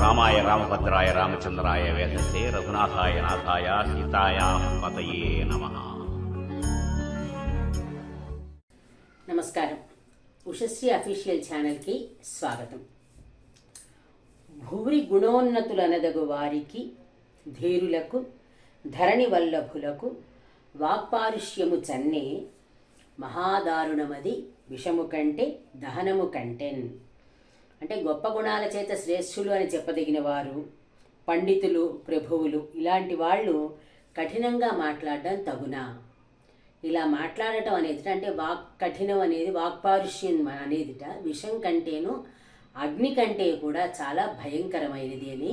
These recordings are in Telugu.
రామాయ రామభద్రాయ రామచంద్రాయ వేదసే రఘునాథాయ నాథాయ సీతాయా పతయే నమస్కారం. ఉషశ్రీ అఫీషియల్ ఛానల్కి స్వాగతం. భూరి గుణోన్నతులనదగు వారికి ధీరులకు ధరణి వల్లభులకు వాక్పారుష్యము చన్నే మహాదారుణమది విషము కంటే దహనము కంటెన్. అంటే గొప్ప గుణాల చేత శ్రేష్ఠులు అని చెప్పదగిన వారు పండితులు ప్రభువులు ఇలాంటి వాళ్ళు కఠినంగా మాట్లాడడం తగునా. ఇలా మాట్లాడటం అనేది అంటే వాక్ కఠినం అనేది వాక్పారుష్యం అనేదిట విషం కంటేను అగ్ని కంటే కూడా చాలా భయంకరమైనది అని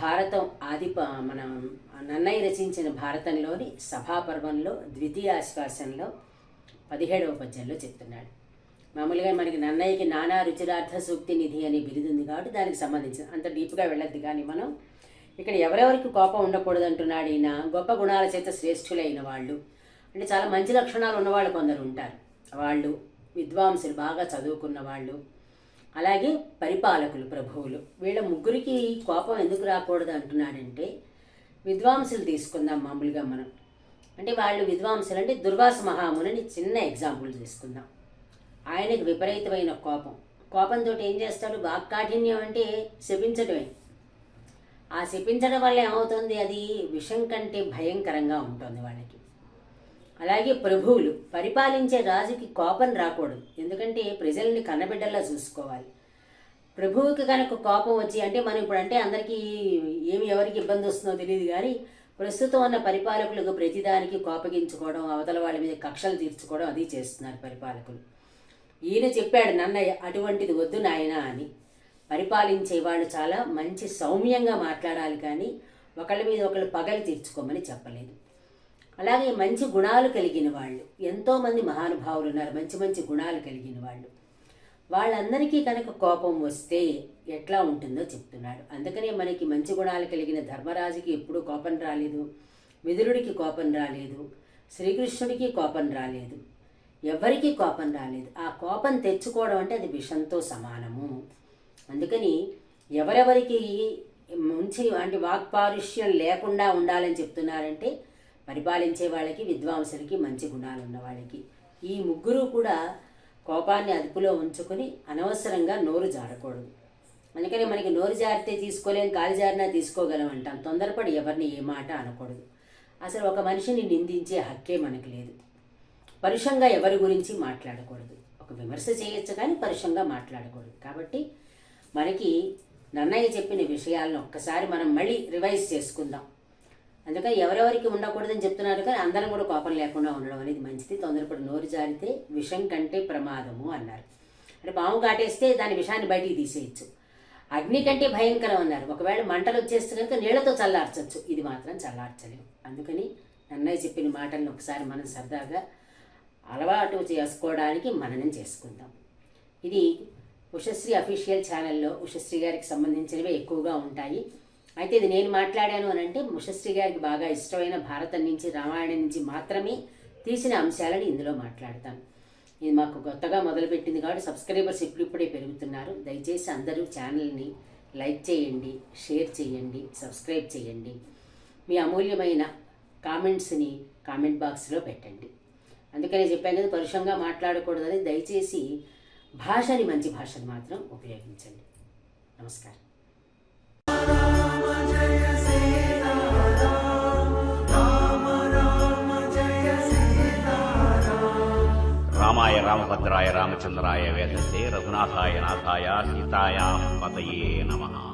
భారతం ఆది మనం మన నన్నయ్య రచించిన భారతంలోని సభాపర్వంలో ద్వితీయ ఆశ్వాసంలో పదిహేడవ పద్యంలో చెప్తున్నాడు. మామూలుగా మనకి నన్నయ్యకి నానా రుచిరార్థ సూక్తి నిధి అనే బిరుదు ఉంది కాబట్టి దానికి సంబంధించిన అంత డీప్గా వెళ్ళద్దు కానీ మనం ఇక్కడ ఎవరెవరికి కోపం ఉండకూడదు అంటున్నాడు ఈయన. గొప్ప గుణాల చేత శ్రేష్ఠులైన వాళ్ళు. అంటే చాలా మంచి లక్షణాలు ఉన్నవాళ్ళు కొందరు ఉంటారు. వాళ్ళు విద్వాంసులు బాగా చదువుకున్న వాళ్ళు. అలాగే పరిపాలకులు ప్రభువులు. వీళ్ళ ముగ్గురికి కోపం ఎందుకు రాకూడదు అంటున్నాడంటే విద్వాంసులు తీసుకుందాం మామూలుగా మనం. అంటే వాళ్ళు విద్వాంసులు అంటే దుర్వాస మహాముని చిన్న ఎగ్జాంపుల్ తీసుకుందాం. ఆయనకు విపరీతమైన కోపం. కోపంతో ఏం చేస్తాడు? వాక్కాఠిన్యం అంటే శపించడమే ఆ శపించడం వల్ల ఏమవుతుంది? అది విషం కంటే భయంకరంగా ఉంటుంది వాళ్ళకి. అలాగే ప్రభువులు పరిపాలించే రాజుకి కోపం రాకూడదు. ఎందుకంటే ప్రజల్ని కన్నబిడ్డల్లా చూసుకోవాలి. ప్రభువుకి కనుక కోపం వచ్చి అంటే మనం ఇప్పుడు అంటే అందరికీ ఏమి ఎవరికి ఇబ్బంది వస్తుందో తెలియదు కానీ ప్రస్తుతం ఉన్న పరిపాలకులకు ప్రతిదానికి కోపగించుకోవడం అవతల వాళ్ళ మీద కక్షలు తీర్చుకోవడం అది చేస్తున్నారు పరిపాలకులు. ఈయన చెప్పాడు నన్నయ్య అటువంటిది వద్దు నాయనా అని. పరిపాలించేవాళ్ళు చాలా మంచి సౌమ్యంగా మాట్లాడాలి కానీ ఒకళ్ళ మీద ఒకళ్ళు పగలు తీర్చుకోమని చెప్పలేదు. అలాగే మంచి గుణాలు కలిగిన వాళ్ళు ఎంతోమంది మహానుభావులు ఉన్నారు మంచి మంచి గుణాలు కలిగిన వాళ్ళు. వాళ్ళందరికీ కనుక కోపం వస్తే ఎట్లా ఉంటుందో చెప్తున్నాడు. అందుకనే మనకి మంచి గుణాలు కలిగిన ధర్మరాజుకి ఎప్పుడూ కోపం రాలేదు విదురుడికి కోపం రాలేదు శ్రీకృష్ణుడికి కోపం రాలేదు. ఎవరికీ కోపం రాలేదు. ఆ కోపం తెచ్చుకోవడం అంటే అది విషంతో సమానము. అందుకని ఎవరెవరికి మంచి అంటే వాక్పారుష్యం లేకుండా ఉండాలని చెప్తున్నారంటే పరిపాలించే వాళ్ళకి విద్వాంసులకి మంచి గుణాలు ఉన్న వాళ్ళకి. ఈ ముగ్గురు కూడా కోపాన్ని అదుపులో ఉంచుకొని అనవసరంగా నోరు జారకూడదు. అందుకని మనకి నోరు జారితే తీసుకోలేం కాలు జారినా తీసుకోగలం అంటాం. తొందరపడి ఎవరిని ఏ మాట అనకూడదు. అసలు ఒక మనిషిని నిందించే హక్కే మనకు లేదు. పరుషంగా ఎవరి గురించి మాట్లాడకూడదు. ఒక విమర్శ చేయొచ్చు కానీ పరుషంగా మాట్లాడకూడదు. కాబట్టి మనకి నన్నయ్య చెప్పిన విషయాలను ఒక్కసారి మనం మళ్ళీ రివైజ్ చేసుకుందాం. అందుకని ఎవరెవరికి ఉండకూడదని చెప్తున్నారు కానీ అందరం కూడా కోపం లేకుండా ఉండడం అనేది మంచిది. తొందరపడి నోరు జారితే విషం కంటే ప్రమాదము అన్నారు. అంటే పాము కాటేస్తే దాని విషాన్ని బయటికి తీసేయచ్చు. అగ్ని కంటే భయంకరం అన్నారు. ఒకవేళ మంటలు వచ్చేస్తే కనుక నీళ్ళతో చల్లార్చచ్చు. ఇది మాత్రం చల్లార్చలేము. అందుకని నన్నయ్య చెప్పిన మాటలను ఒకసారి మనం సరదాగా అలవాటు చేసుకోవడానికి మననం చేసుకుందాం. ఇది ఉషశ్రీ అఫీషియల్ ఛానల్లో ఉషశ్రీ గారికి సంబంధించినవి ఎక్కువగా ఉంటాయి. అయితే ఇది నేను మాట్లాడాను అని అంటే ఉషశ్రీ గారికి బాగా ఇష్టమైన భారతం నుంచి రామాయణం నుంచి మాత్రమే తీసిన అంశాలను ఇందులో మాట్లాడతాను. ఇది మాకు కొత్తగా మొదలుపెట్టింది కాబట్టి సబ్స్క్రైబర్స్ ఇప్పుడిప్పుడే పెరుగుతున్నారు. దయచేసి అందరూ ఛానల్ని లైక్ చేయండి షేర్ చేయండి సబ్స్క్రైబ్ చేయండి. మీ అమూల్యమైన కామెంట్స్ని కామెంట్ బాక్స్లో పెట్టండి. అందుకనే చెప్పాను కదా పరుషంగా మాట్లాడకూడదని దయచేసి భాషని మంచి భాషను మాత్రం ఉపయోగించండి. నమస్కారం. రామాయ రామభద్రాయ రామచంద్రాయ వేదసే రఘునాథాయ నాథాయ సీతాయా పతయే నమః.